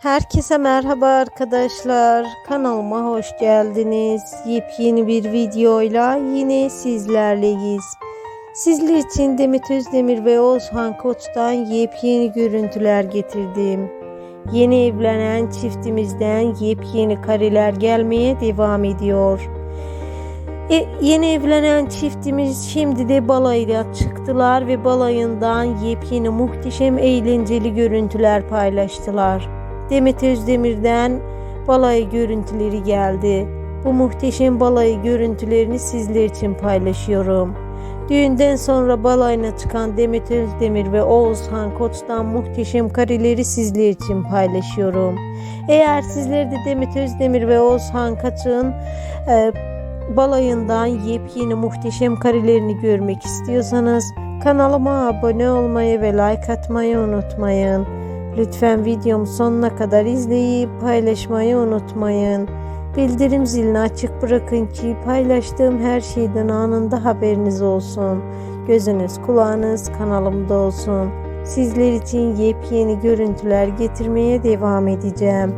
Herkese merhaba arkadaşlar. Kanalıma hoş geldiniz. Yepyeni bir videoyla yine sizlerleyiz. Sizler için Demet Özdemir ve Oğuzhan Koç'tan yepyeni görüntüler getirdim. Yeni evlenen çiftimizden yepyeni kareler gelmeye devam ediyor. E, yeni evlenen çiftimiz şimdi de balayla çıktılar ve balayından yepyeni muhteşem eğlenceli görüntüler paylaştılar. Demet Özdemir'den balayı görüntüleri geldi. Bu muhteşem balayı görüntülerini sizler için paylaşıyorum. Düğünden sonra balayına çıkan Demet Özdemir ve Oğuzhan Koç'tan muhteşem kareleri sizler için paylaşıyorum. Eğer sizler de Demet Özdemir ve Oğuzhan Koç'un e, balayından yepyeni muhteşem karelerini görmek istiyorsanız kanalıma abone olmayı ve like atmayı unutmayın. Lütfen videomu sonuna kadar izleyip paylaşmayı unutmayın. Bildirim zilini açık bırakın ki paylaştığım her şeyden anında haberiniz olsun. Gözünüz kulağınız kanalımda olsun. Sizler için yepyeni görüntüler getirmeye devam edeceğim.